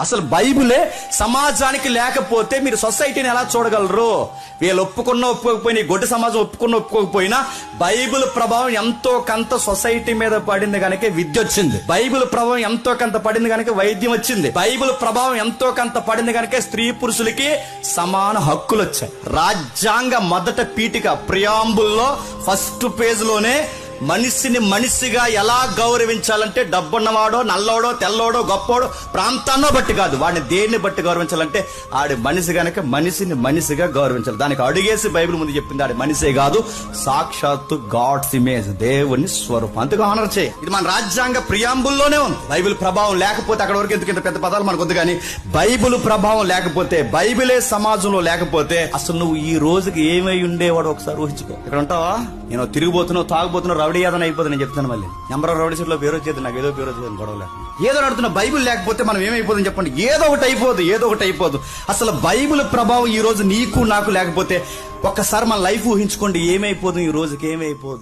అసలు బైబులే సమాజానికి లేకపోతే మీరు సొసైటీని ఎలా చూడగలరు? వీళ్ళు ఒప్పుకున్న ఒప్పుకోకపోయినా ఈ గొడ్డు సమాజం ఒప్పుకున్న ఒప్పుకోకపోయినా బైబిల్ ప్రభావం ఎంతో కొంత సొసైటీ మీద పడింది కనుక విద్య వచ్చింది. బైబిల్ ప్రభావం ఎంతో కొంత పడింది కనుక వైద్యం వచ్చింది. బైబిల్ ప్రభావం ఎంతో కొంత పడింది కనుక స్త్రీ పురుషులకి సమాన హక్కులు వచ్చాయి. రాజ్యాంగ మొదట పీఠిక ప్రియాంబుల్లో ఫస్ట్ పేజ్లోనే మనిషిని మనిషిగా ఎలా గౌరవించాలంటే డబ్బున్నవాడో నల్లోడో తెల్లోడో గొప్పోడో ప్రాంతాన్నో బట్టి కాదు. వాడిని దేన్ని బట్టి గౌరవించాలంటే ఆడి మనిషి గనక మనిషిని మనిషిగా గౌరవించాలి. దానికి అడుగేసి బైబిల్ ముందు చెప్పింది ఆడి మనిషే కాదు సాక్షాత్తు గాడ్స్ ఇమేజ్ దేవుని స్వరూపం. అందుకు ఆనర్ చేయి. ఇది మన రాజ్యాంగ ప్రియాంబుల్లోనే ఉంది. బైబిల్ ప్రభావం లేకపోతే అక్కడ వరకు ఎందుకు ఇంత పెద్ద పదాలు మనకు వద్దు కానీ బైబిల్ ప్రభావం లేకపోతే బైబిలే సమాజంలో లేకపోతే అసలు నువ్వు ఈ రోజుకి ఏమై ఉండేవాడు ఒకసారి ఊహించుకో. ఇక్కడ ఉంటావా? నేను తిరిగిపోతున్నావు తాగుపోతున్నావు రౌడీ ఏదైనా అయిపోతుంది నేను చెప్తాను మళ్ళీ. నెంబర్ రౌడీ సీట్లో పేరు వచ్చేది నాకు ఏదో పేరు వచ్చేది గొడవ ఏదో నడుతున్న బైబిల్ లేకపోతే మనం ఏమైపోతుంది చెప్పండి? ఏదో ఒకటి అయిపోదు ఏదో ఒకటి అయిపోదు. అసలు బైబుల్ ప్రభావం ఈ రోజు నీకు నాకు లేకపోతే ఒక్కసారి మన లైఫ్ ఊహించుకోండి ఏమైపోదు ఈ రోజుకి ఏమైపోదు.